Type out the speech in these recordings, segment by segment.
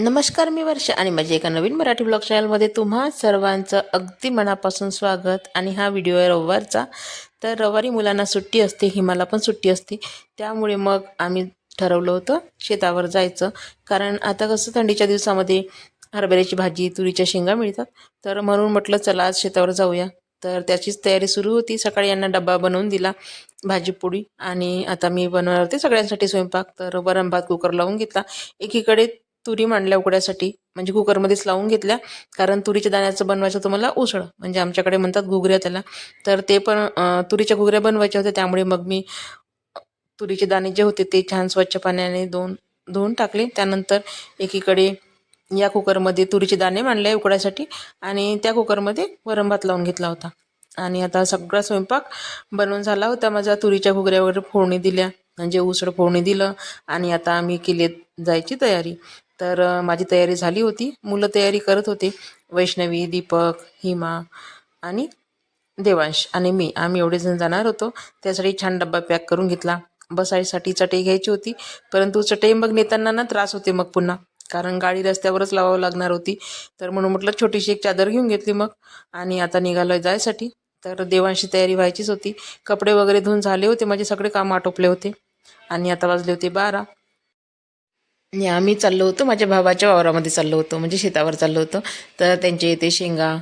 नमस्कार मी वर्षा आणि माझ्या एका नवीन मराठी ब्लॉग चॅनलमध्ये तुम्हा सर्वांचं अगदी मनापासून स्वागत. आणि हा व्हिडिओ आहे रविवारचा. तर रविवारी मुलांना सुट्टी असते हिमाला पण सुट्टी असते. त्यामुळे मग आम्ही ठरवलं होतं शेतावर जायचं. कारण आता कसं थंडीच्या दिवसामध्ये हरभऱ्याची भाजी तुरीच्या शेंगा मिळतात. तर म्हणून म्हटलं चला आज शेतावर जाऊया. तर त्याचीच तयारी सुरू होती. सकाळी यांना डबा बनवून दिला भाजीपोळी आणि आता मी बनवणार होते सगळ्यांसाठी स्वयंपाक. तर वरण भात कुकर लावून घेतला. एकीकडे तुरी मांडल्या उकड्यासाठी. म्हणजे कुकरमध्येच लावून घेतल्या. कारण तुरीच्या दाण्याचं बनवायचं तुम्हाला उसळ. म्हणजे आमच्याकडे म्हणतात घुगऱ्या त्याला. तर ते पण तुरीच्या घुगऱ्या बनवायच्या होत्या. त्यामुळे मग मी तुरीचे दाणे जे होते ते छान स्वच्छ पाण्याने धुवून धुवून टाकले. त्यानंतर एकीकडे या कुकरमध्ये तुरीचे दाणे मांडले उकडायसाठी. आणि त्या कुकरमध्ये वरण भात लावून घेतला होता. आणि आता सगळा स्वयंपाक बनवून झाला होता माझा. तुरीच्या घुगऱ्यावर फोडणी दिल्या. म्हणजे उसळ फोडणी दिलं. आणि आता आम्ही केले जायची तयारी. तर माझी तयारी झाली होती. मुलं तयारी करत होते. वैष्णवी दीपक हिमा आणि देवांश आणि मी. आम्ही एवढे जण जाणार होतो. त्यासाठी छान डब्बा पॅक करून घेतला. बसायसाठी चटई घ्यायची होती. परंतु चटई मग नेताना ना त्रास होते मग पुन्हा. कारण गाडी रस्त्यावरच लावावं लागणार होती. तर म्हणून म्हटलं छोटीशी एक चादर घेऊन घेतली मग. आणि आता निघालो जायसाठी. तर देवांशी तयारी व्हायचीच होती. कपडे वगैरे धुवून झाले होते. माझे सगळे काम आटोपले होते. आणि आता वाजले होते बारा. आणि आम्ही चाललो होतो माझ्या भावाच्या वावरामध्ये चाललो होतो म्हणजे शेतावर चाललो होतो. तर त्यांच्या इथे शेंगा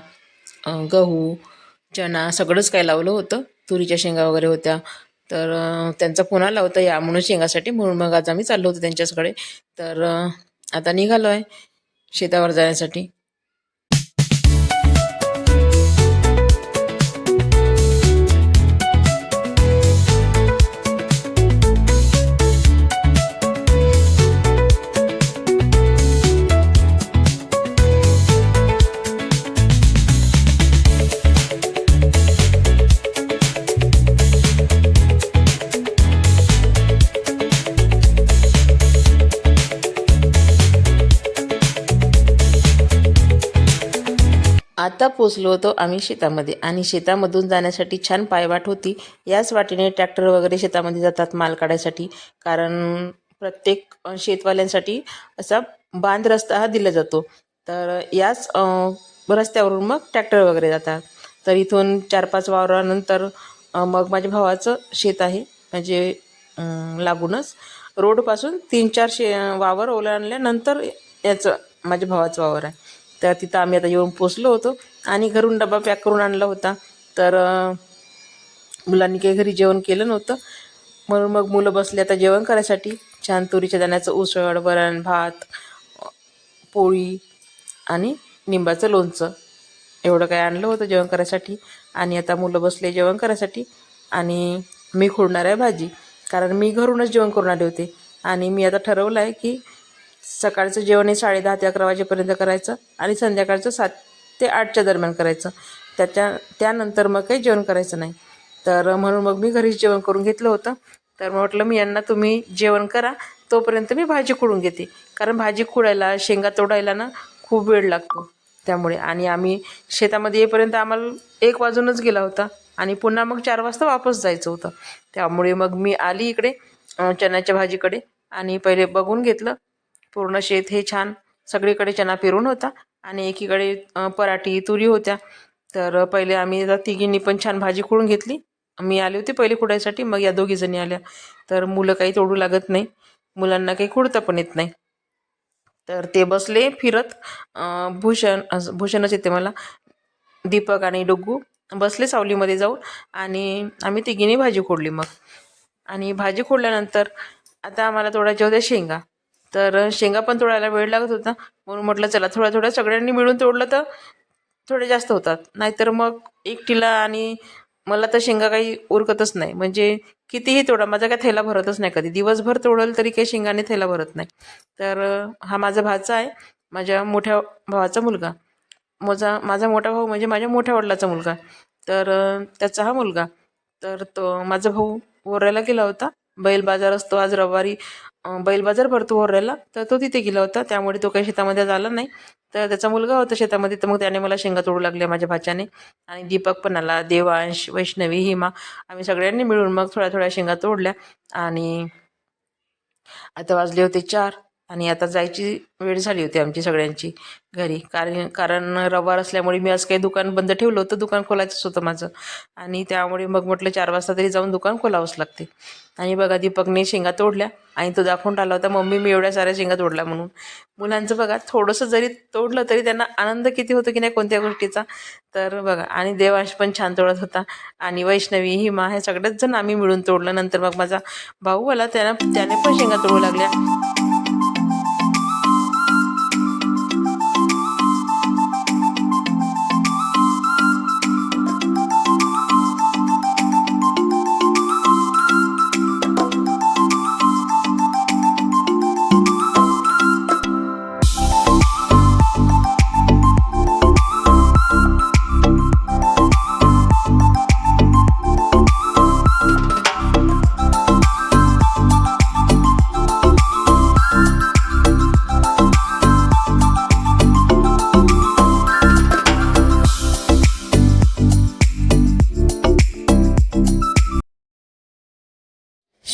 गहू चणा सगळंच काय लावलं होतं. तुरीच्या शेंगा वगैरे होत्या. तर त्यांचा फोन आला होता या म्हणून शेंगासाठी. म्हणून मग आज आम्ही चाललो होतो त्यांच्याचकडे. तर आता निघालो आहे शेतावर जाण्यासाठी. पोचलो होतो आम्ही शेतामध्ये. आणि शेतामधून जाण्यासाठी छान पायवाट होती. याच वाटेने ट्रॅक्टर वगैरे शेतामध्ये जातात माल काढायसाठी. कारण प्रत्येक शेतवाल्यांसाठी असा बांध रस्ता हा दिला जातो. तर याच रस्त्यावरून मग ट्रॅक्टर वगैरे जातात. तर इथून चार पाच वावरानंतर मग माझ्या भावाचं शेत आहे. म्हणजे लागूनच रोडपासून तीन चार शे वावर ओलांडल्यानंतर याचं माझ्या भावाचं वावर आहे. तर तिथं आम्ही आता येऊन पोचलो होतो. आणि घरून डबा पॅक करून आणला होता. तर मुलांनी काही घरी जेवण केलं नव्हतं. म्हणून मग मुलं बसले आता जेवण करायसाठी. छान तुरीच्या दाण्याचं उसळ वरण भात पोळी आणि निंबाचं लोणचं. एवढं काय आणलं होतं जेवण करायसाठी. आणि आता मुलं बसले जेवण करायसाठी. आणि मी खोडणार आहे भाजी. कारण मी घरूनच जेवण करून आले होते. आणि मी आता ठरवलं आहे की सकाळचं जेवण हे साडेदहा ते अकरा वाजेपर्यंत करायचं आणि संध्याकाळचं सात ते आठच्या दरम्यान करायचं. त्याच्या त्यानंतर मग काही जेवण करायचं नाही. तर म्हणून मग मी घरीच जेवण करून घेतलं होतं. तर मग म्हटलं मी यांना तुम्ही जेवण करा. तोपर्यंत मी भाजी खुडून घेते. कारण भाजी खुडायला शेंगा तोडायला ना खूप वेळ लागतो त्यामुळे. आणि आम्ही शेतामध्ये येईपर्यंत आम्हाला एक वाजूनच गेला होता. आणि पुन्हा मग चार वाजता वापस जायचं होतं. त्यामुळे मग मी आली इकडे चण्याच्या भाजीकडे. आणि पहिले बघून घेतलं. पूर्ण शेत हे छान सगळीकडे चणा पेरून होता. आणि एकीकडे पराठी तुरी होत्या. तर पहिले आम्ही आता तिघींनी पण छान भाजी खोडून घेतली. मी आले होते पहिले खुडायसाठी मग या दोघीजणी आल्या. तर मुलं काही तोडू लागत नाही. मुलांना काही खोडता पण येत नाही. तर ते बसले फिरत. भूषण असं- भूषणच येते मला. दीपक आणि डुग्गू बसले सावलीमध्ये जाऊन. आणि आम्ही तिघींनी भाजी खोडली मग. आणि भाजी खोडल्यानंतर आता आम्हाला तोडायच्या होत्या शेंगा. तर शेंगा पण तोडायला वेळ लागत होता. म्हणून म्हटलं चला थोड्या थोड्या सगळ्यांनी मिळून तोडलं तर थोडे जास्त होतात. नाहीतर मग एकटीला आणि मला तर शेंगा काही उरकतच नाही. म्हणजे कितीही तोडा माझा काय थैला भरतच नाही कधी. दिवसभर तोडल तरी काही शेंगाने थैला भरत नाही. तर हा माझा भाचा आहे. माझ्या मोठ्या भावाचा मुलगा. माझा माझा मोठा भाऊ म्हणजे माझ्या मोठ्या वडिलाचा मुलगा. तर त्याचा हा मुलगा. तर तो माझा भाऊ ओऱ्याला गेला होता. बैल बाजार असतो आज रविवारी. बैल बाजार भरतो ओरड्याला तर तो तिथे गेला होता. त्यामुळे तो काही शेतामध्ये आला नाही. तर त्याचा मुलगा होता शेतामध्ये. तर मग त्याने मला शेंगा तोडू लागल्या माझ्या भाच्याने. आणि दीपक पण आला. देवांश वैष्णवी हिमा. आम्ही सगळ्यांनी मिळून मग थोड्या थोड्या शेंगा तोडल्या. आणि आता वाजले होते चार. आणि आता जायची वेळ झाली होती आमची सगळ्यांची घरी. कारण कारण रविवार असल्यामुळे मी आज काही दुकान बंद ठेवलं होतं दुकान खोलायचंच होतं माझं. आणि त्यामुळे मग म्हटलं चार वाजता तरी जाऊन दुकान खोलावंच लागते. आणि बघा दीपकने शेंगा तोडल्या आणि तो दाखवून राहिला होता मम्मी मी एवढ्या साऱ्या शेंगा तोडल्या म्हणून. मुलांचं बघा थोडंसं जरी तोडलं तरी त्यांना आनंद किती होतो की नाही कोणत्या गोष्टीचा. तर बघा आणि देवांश पण छान तोडत होता. आणि वैष्णवी हिमा हे सगळेच जण आम्ही मिळून तोडलं. नंतर मग माझा भाऊ आला त्यानं त्याने पण शेंगा तोडू लागल्या.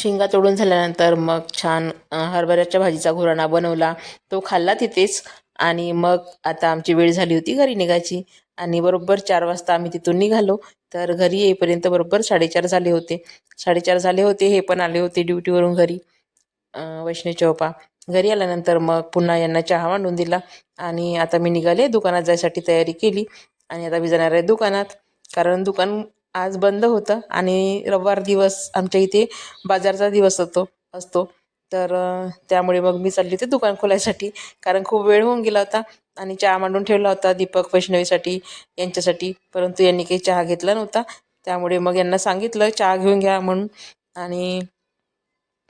शेंगा तोडून झाल्यानंतर मग छान हरभऱ्याच्या भाजीचा घुराणा बनवला. तो खाल्ला तिथेच आणि मग आता आमची वेळ झाली होती घरी निघायची. आणि बरोबर चार वाजता आम्ही तिथून निघालो. तर घरी येईपर्यंत बरोबर साडेचार झाले होते. साडेचार झाले होते हे पण आले होते ड्युटीवरून घरी वैष्णव चौपा. घरी आल्यानंतर मग पुन्हा यांना चहा मांडून दिला. आणि आता मी निघाले दुकानात जायसाठी तयारी केली. आणि आता मी जाणार आहे दुकानात. कारण दुकान आज बंद होतं आणि रविवार दिवस आमच्या इथे बाजारचा दिवस होतो असतो. तर त्यामुळे मग मी चालली होती दुकान खोलायसाठी. कारण खूप वेळ होऊन गेला होता आणि चहा मांडून ठेवला होता दीपक वैष्णवीसाठी यांच्यासाठी. परंतु यांनी काही चहा घेतला नव्हता. त्यामुळे मग यांना सांगितलं चहा घेऊन घ्या म्हणून. आणि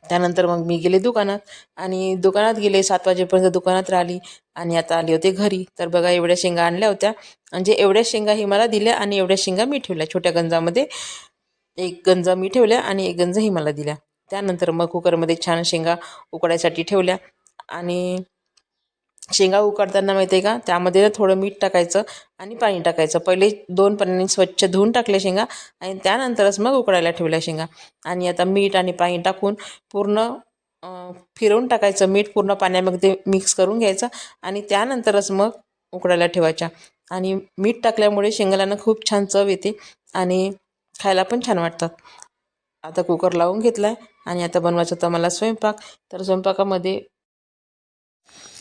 त्यानंतर मग मी गेले दुकानात आणि दुकानात गेले सात वाजेपर्यंत दुकानात राहिली आणि आता आली होते घरी. तर बघा एवढ्या शेंगा आणल्या होत्या. म्हणजे एवढ्या शेंगा ही मला दिल्या आणि एवढ्या शेंगा मी ठेवल्या. छोट्या गंजामध्ये एक गंज मी ठेवल्या आणि एक गंज ही मला दिल्या. त्यानंतर मग कुकरमध्ये छान शेंगा उकडायसाठी ठेवल्या आणि शेंगा उकडताना माहिती आहे का? त्यामध्ये थोडं मीठ टाकायचं आणि पाणी टाकायचं. पहिले दोन पाण्याने स्वच्छ धुवून टाकल्या शेंगा आणि त्यानंतरच मग उकडायला ठेवल्या शेंगा. आणि आता मीठ आणि पाणी टाकून पूर्ण फिरवून टाकायचं. मीठ पूर्ण पाण्यामध्ये मिक्स करून घ्यायचं आणि त्यानंतरच मग उकडायला ठेवायच्या. आणि मीठ टाकल्यामुळे शेंगाला खूप छान चव येते आणि खायला पण छान वाटतात. आता कुकर लावून घेतला आहे आणि आता बनवायचं तर मला स्वयंपाक. तर स्वयंपाकामध्ये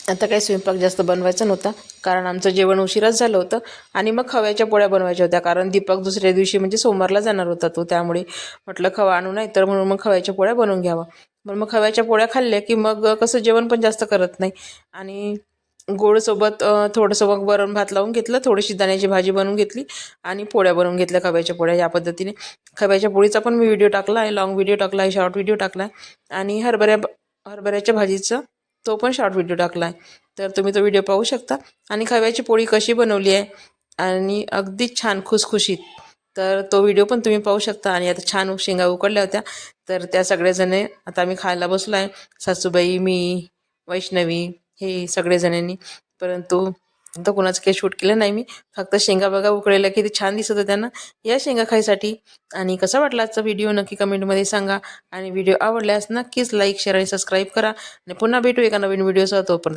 आता काही स्वयंपाक जास्त बनवायचा नव्हता कारण आमचं जेवण उशिराच झालं होतं आणि मग खव्याच्या पोळ्या बनवायच्या होत्या कारण दीपक दुसऱ्या दिवशी म्हणजे सोमवारला जाणार होता तो त्यामुळे म्हटलं खवा आणू नाही तर म्हणून मग खव्याच्या पोळ्या बनवून घ्यावा. पण मग खव्याच्या पोळ्या खाल्ल्या की मग कसं जेवण पण जास्त करत नाही. आणि गोडसोबत थोडंसं मग वरण भात लावून घेतलं थोडीशी दाण्याची भाजी बनवून घेतली आणि पोळ्या बनवून घेतल्या खव्याच्या पोळ्या या पद्धतीने. खव्याच्या पोळीचा पण मी व्हिडिओ टाकला आहे लॉंग व्हिडिओ टाकला आहे शॉर्ट व्हिडिओ टाकला आहे आणि हरभऱ्या हरभऱ्याच्या भाजीचं तो पण शॉर्ट व्हिडिओ टाकला आहे तर तुम्ही तो व्हिडिओ पाहू शकता. आणि खव्याची पोळी कशी बनवली आहे? आणि अगदी छान खुसखुशीत. तर तो व्हिडिओ पण तुम्ही पाहू शकता. आणि आता छान शेंगा उकडल्या होत्या. तर त्या सगळ्याजण आता आम्ही खायला बसलो आहे सासूबाई मी वैष्णवी हे सगळेजणांनी. परंतु तर कोणाचं काही शूट केलं नाही मी. फक्त शेंगा बघा उकळलेल्या किती छान दिसत होत्या ना. या शेंगा खायसाठी. आणि कसा वाटला आजचा व्हिडिओ नक्की कमेंटमध्ये सांगा. आणि व्हिडिओ आवडल्यास नक्कीच लाईक शेअर आणि सबस्क्राईब करा. आणि पुन्हा भेटू एका नवीन व्हिडिओसह तोपर्यंत.